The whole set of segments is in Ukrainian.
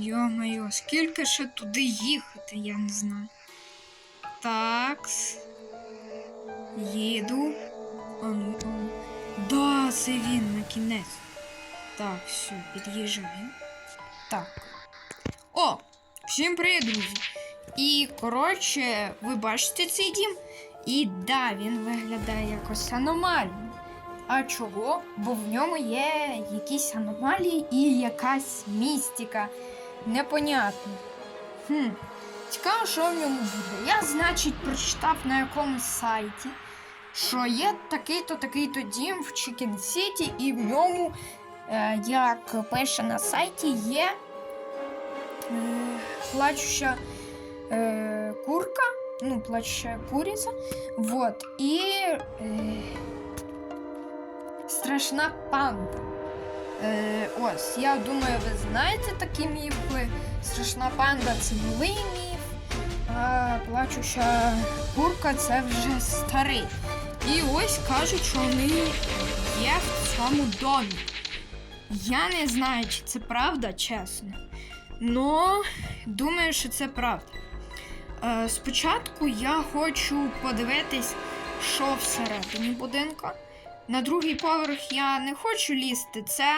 Йо-моє, скільки ще туди їхати, я не знаю. Такс. Їду. А ну, а ну. Да, це він на кінець. Так, все, під'їжджаю. Так. О! Всім привіт, друзі! І, коротше, ви бачите цей дім? І да, він виглядає якось аномально. А чого? Бо в ньому є якісь аномалії і якась містика. Непонятно. Хм. Цікаво, що в ньому буде. Я, значить, прочитав на якомусь сайті, що є такий-то, такий-то дім в Чікен Сіті, і в ньому, е, як пише на сайті, є е, плачуща е, курка, ну, плачуща куриця. Вот. І страшна панда. Е, ось, я думаю, ви знаєте такі міфи. Страшна панда це новий міф, а плачуща курка це вже старий. І ось кажуть, що вони є в цьому домі. Я не знаю, чи це правда, чесно. Но думаю, що це правда. Е, спочатку я хочу подивитись, що всередині будинку. На другий поверх я не хочу лізти. Це,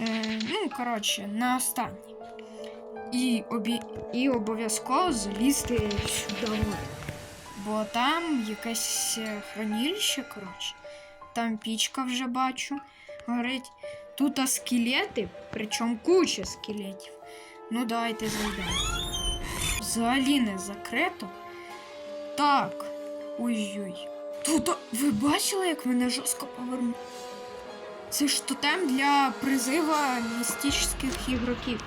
е, ну, коротше, на останній. І, обі... і обов'язково залізти сюди. Бо там якесь е, хранилище, коротше. Там пічка вже бачу. Горить. Тут скелети, причому куча скелетів. Ну, давайте зайдемо. Взагалі не закрито. Так. Ой-ой. Тут ви бачили, як мене жорстко повернуло? Це ж тотем для призива містичних ігроків.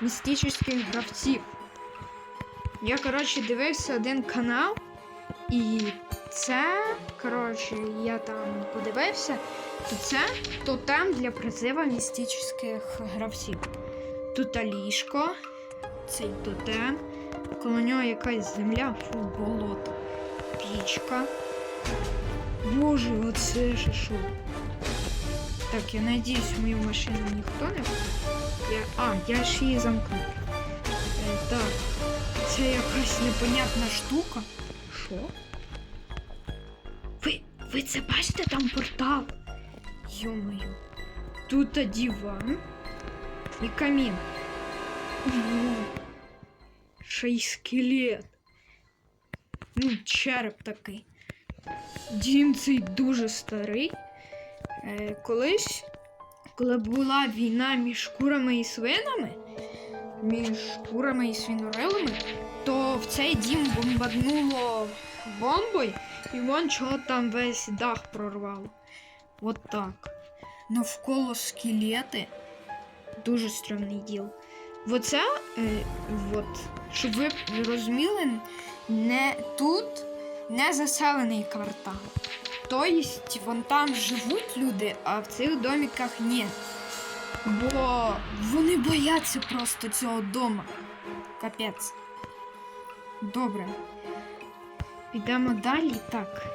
Містичних гравців. Я, коротше, дивився один канал, і це, коротше, я там подивився, то це тотем для призива містичних гравців. Тут ліжко, цей тотем, коло нього якась земля, фу, болото, пічка. Боже, оце ж що. Так, я надіюсь, мою машину ніхто не вкрав. Я... А, я ж її замкнув. Е, так, це якась непонятна штука. Що? Ви, ви це бачите там портал? Йо-моє. Тут а, диван і камін. Ого. Ще й скелет. Ну, череп такий. Дім цей дуже старий. Е, колись, коли була війна між курами і свинами, між курами і свинорилами, то в цей дім бомбаднуло бомбою, і вон чого там весь дах прорвало. От так. Навколо скелети. Дуже стрьомний діл. Оце, е, от, щоб ви розуміли, не тут не заселений квартал. Тобто, вон там живуть люди, а в цих доміках ні. Бо вони бояться просто цього дома. Капець. Добре. Підемо далі. Так.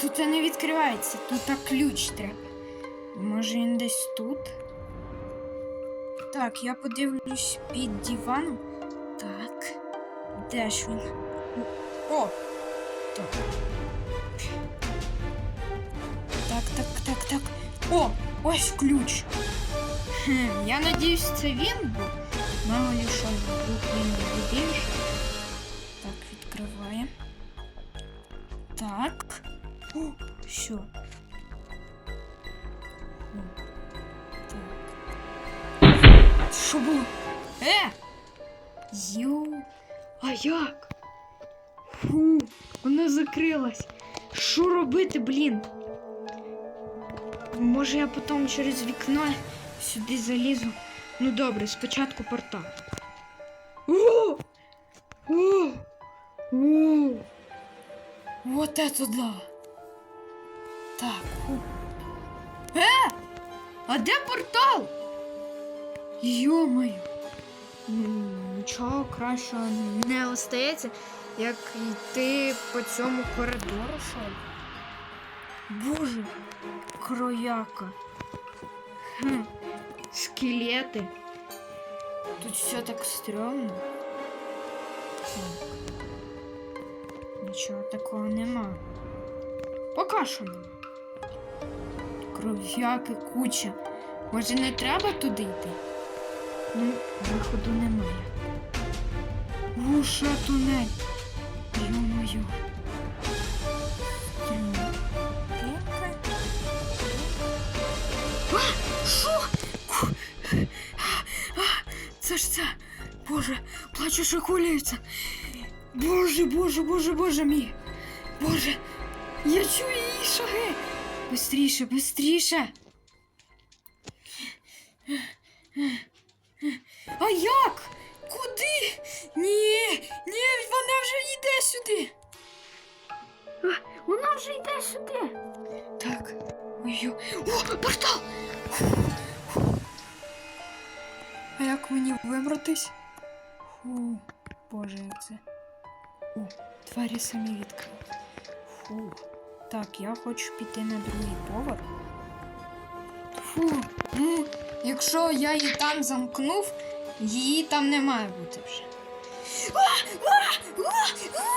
Тут не відкривається, тут ключ треба. Може він десь тут? Так, я подивлюсь під диваном. Так. Де ж він? О! Так. Так, так, так, так. О! Ось ключ. Хм, я надіюсь, це він був. Мало ли що вдруг він не більше. Так, відкриваємо. Так. О, все. О, Так. Що було? Е! Йоу. А як? Фу, вона закрилась. Що робити, блін? Може я потім через вікно сюди залізу. Ну добре, спочатку портал. О! О! О! Вот это да! Так. Е! А де портал? Йо-моє! Нічого кращого не остається, як йти по цьому коридору, що. Боже, крояка. Хм. Скелети. Тут все так стрьомно. Нічого такого нема. Поки що нема. Кров'яки куча. Може не треба туди йти? Ну, виходу немає. Ще тунель. Що? А, Це ж це. Боже, плачу, що хвилюється. Боже, боже, боже, боже мій. Боже, я чую її шаги. Бистріше, бистріше. А як? Мені вибратись? Фу, боже, як це. О, двері самі відкрили. Фу. Так, я хочу піти на другий поверх. Фу, ну, якщо я її там замкнув, її там не має бути вже. А, а, а, а!